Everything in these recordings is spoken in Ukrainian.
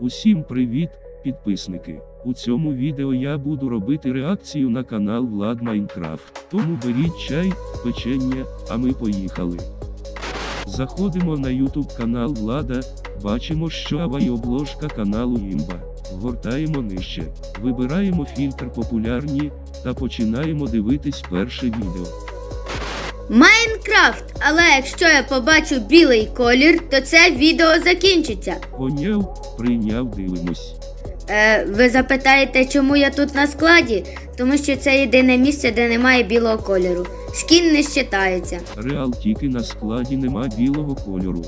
Усім привіт, підписники! У цьому відео я буду робити реакцію на канал Влад Майнкрафт. Тому беріть чай, печення, а ми поїхали. Заходимо на YouTube канал Влада, бачимо, що ава й обложка каналу Імба. Гортаємо нижче, вибираємо фільтр популярні та починаємо дивитись перше відео. Майнкрафт, але якщо я побачу білий колір, то це відео закінчиться. Поняв, прийняв, дивимось. Е, ви запитаєте, чому я тут на складі? Тому що це єдине місце, де немає білого кольору. Скін не щитається. Реал тільки на складі нема білого кольору.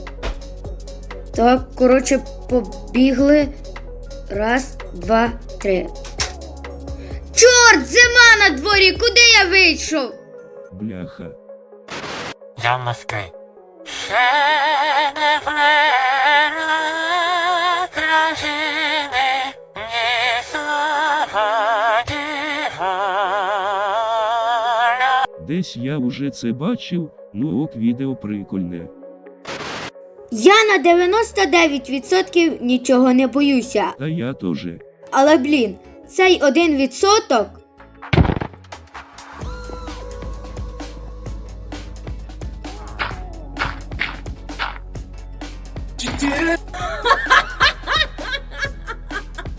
Так, коротше, побігли. Раз, два, три. Чорт, зима на дворі! Куди я вийшов? Бляха. Я в Ще не плена країни, ні слава дивана. Десь я уже це бачив, ну ок відео прикольне. Я на 99% нічого не боюся. Та я теж. Але блін, цей один відсоток.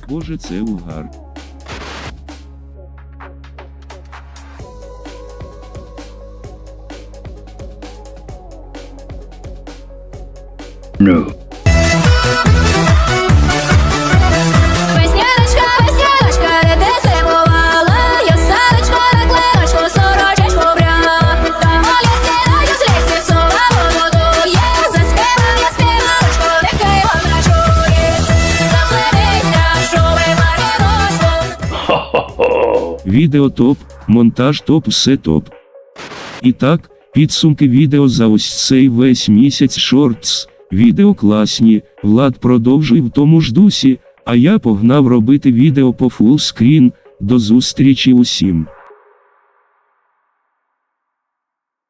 Боже, це угар. Весняночка, весняночка, де зимувала? Я сарочка на клиночку, сорочечку брала. Там у лісі, на лісі, сова водує. Заспівав я співаночку, нехай вона чує. Запливися, шуми маріночку. Відео топ, монтаж топ, все топ. І так, підсумки відео за ось цей весь місяць шортс. Відео класні, Влад продовжує в тому ж дусі, а я погнав робити відео по фулскрін. До зустрічі усім.